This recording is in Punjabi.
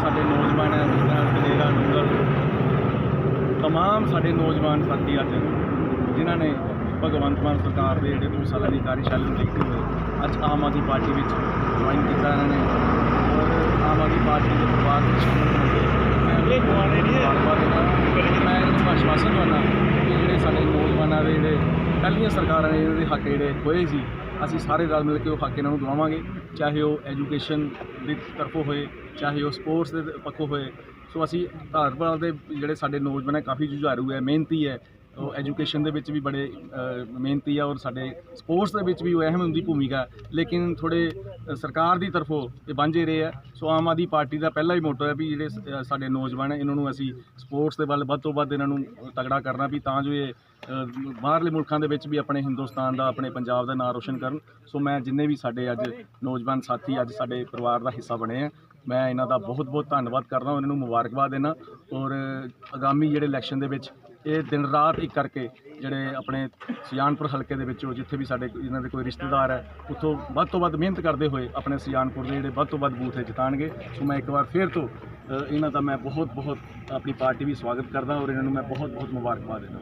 ਸਾਡੇ ਨੌਜਵਾਨ ਹੈ ਕਲੇਰਾ ਨੂਰਲ ਤਮਾਮ ਸਾਡੇ ਨੌਜਵਾਨ ਸਾਥੀ ਅੱਜ ਜਿਨ੍ਹਾਂ ਨੇ ਭਗਵੰਤ ਮਾਨ ਸਰਕਾਰ ਦੇ ਜਿਹੜੇ ਦੋ ਸਾਲਾਂ ਦੀ ਕਾਰਜਸ਼ਾਲਾ ਨੂੰ ਦੇਖਦੇ ਹੋਏ ਅੱਜ ਆਮ ਆਦਮੀ ਪਾਰਟੀ ਵਿੱਚ ਜੁਆਇਨ ਕੀਤਾ ਇਹਨਾਂ ਨੇ। ਔਰ ਆਮ ਆਦਮੀ ਪਾਰਟੀ ਦੇ ਪਰਿਵਾਰ ਵਿੱਚ ਸ਼ਾਮਲ ਹੋ ਗਏ ਮੈਂ ਗਵਾਣੇ ਨਹੀਂ ਨੂੰ ਮੈਂ ਆਸ਼ਵਾਸਨ ਦਿੰਦਾ ਕਿ ਜਿਹੜੇ ਸਾਡੇ ਨੌਜਵਾਨਾਂ ਦੇ ਜਿਹੜੇ ਪਹਿਲੀਆਂ ਸਰਕਾਰਾਂ ਨੇ ਇਹਨਾਂ ਦੇ ਹੱਕ ਜਿਹੜੇ ਹੋਏ ਸੀ ਅਸੀਂ ਸਾਰੇ ਰਲ ਮਿਲ ਕੇ ਉਹ ਹੱਕ ਇਹਨਾਂ ਨੂੰ ਦਵਾਵਾਂਗੇ, ਚਾਹੇ ਉਹ ਐਜੂਕੇਸ਼ਨ ਦੀ ਤਰਫੋਂ ਹੋਏ, ਚਾਹੇ ਉਹ ਸਪੋਰਟਸ ਦੇ ਪੱਖੋਂ ਹੋਏ। ਸੋ ਅਸੀਂ ਭਾਰਤਵਾਲ ਦੇ ਜਿਹੜੇ ਸਾਡੇ ਨੌਜਵਾਨ ਹੈ, ਕਾਫੀ ਜੁਝਾਰੂ ਹੈ, ਮਿਹਨਤੀ ਹੈ। ਉਹ ਐਜੂਕੇਸ਼ਨ ਦੇ ਵਿੱਚ ਵੀ ਬੜੇ ਮਿਹਨਤੀ ਆ ਔਰ ਸਾਡੇ ਸਪੋਰਟਸ ਦੇ ਵਿੱਚ ਵੀ ਉਹ ਅਹਿਮ ਹੁੰਦੀ ਭੂਮਿਕਾ ਲੇਕਿਨ ਥੋੜੇ ਸਰਕਾਰ ਦੀ ਤਰਫੋਂ ਇਹ ਵਾਂਝੇ ਰਹੇ ਆ। ਸੋ ਆਮ ਆਦਮੀ ਪਾਰਟੀ ਦਾ ਪਹਿਲਾ ਹੀ ਮੋਟੋ ਹੈ ਵੀ ਜਿਹੜੇ ਸਾਡੇ ਨੌਜਵਾਨ ਹੈ, ਇਹਨਾਂ ਨੂੰ ਅਸੀਂ ਸਪੋਰਟਸ ਦੇ ਵੱਲ ਵੱਧ ਤੋਂ ਵੱਧ ਇਹਨਾਂ ਨੂੰ ਤਗੜਾ ਕਰਨਾ ਵੀ ਤਾਂ ਜੋ ਇਹ ਬਾਹਰਲੇ ਮੁਲਕਾਂ ਦੇ ਵਿੱਚ ਵੀ ਆਪਣੇ ਹਿੰਦੁਸਤਾਨ ਦਾ, ਆਪਣੇ ਪੰਜਾਬ ਦਾ ਨਾਮ ਰੋਸ਼ਨ ਕਰਨ। ਸੋ ਮੈਂ ਜਿੰਨੇ ਵੀ ਸਾਡੇ ਅੱਜ ਨੌਜਵਾਨ ਸਾਥੀ, ਅੱਜ ਸਾਡੇ ਪਰਿਵਾਰ ਦਾ ਹਿੱਸਾ ਬਣੇ ਆ, ਮੈਂ ਇਹਨਾਂ ਦਾ ਬਹੁਤ ਬਹੁਤ ਧੰਨਵਾਦ ਕਰਦਾ ਉਹਨਾਂ ਨੂੰ ਮੁਬਾਰਕਬਾਦ ਦੇਣਾ। ਔਰ ਆਗਾਮੀ ਜਿਹੜੇ ਇਲੈਕਸ਼ਨ ਦੇ ਵਿੱਚ ਇਹ ਦਿਨ ਰਾਤ ਇੱਕ ਕਰਕੇ ਜਿਹੜੇ ਆਪਣੇ ਸਿਆਣਪੁਰ ਹਲਕੇ ਦੇ ਵਿੱਚੋਂ ਜਿੱਥੇ ਵੀ ਸਾਡੇ ਇਹਨਾਂ ਦੇ ਕੋਈ ਰਿਸ਼ਤੇਦਾਰ ਹੈ, ਉੱਥੋਂ ਵੱਧ ਤੋਂ ਵੱਧ ਮਿਹਨਤ ਕਰਦੇ ਹੋਏ ਆਪਣੇ ਸੁਜਾਨਪੁਰ ਦੇ ਜਿਹੜੇ ਵੱਧ ਤੋਂ ਵੱਧ ਬੂਥ ਹੈ ਜਿਤਾਣਗੇ। ਸੋ ਮੈਂ ਇੱਕ ਵਾਰ ਫੇਰ ਤੋਂ ਇਹਨਾਂ ਦਾ ਮੈਂ ਬਹੁਤ ਬਹੁਤ ਆਪਣੀ ਪਾਰਟੀ ਵੀ ਸਵਾਗਤ ਕਰਦਾ ਔਰ ਇਹਨਾਂ ਨੂੰ ਮੈਂ ਬਹੁਤ ਬਹੁਤ ਮੁਬਾਰਕਬਾਦ ਦਿੰਦਾ।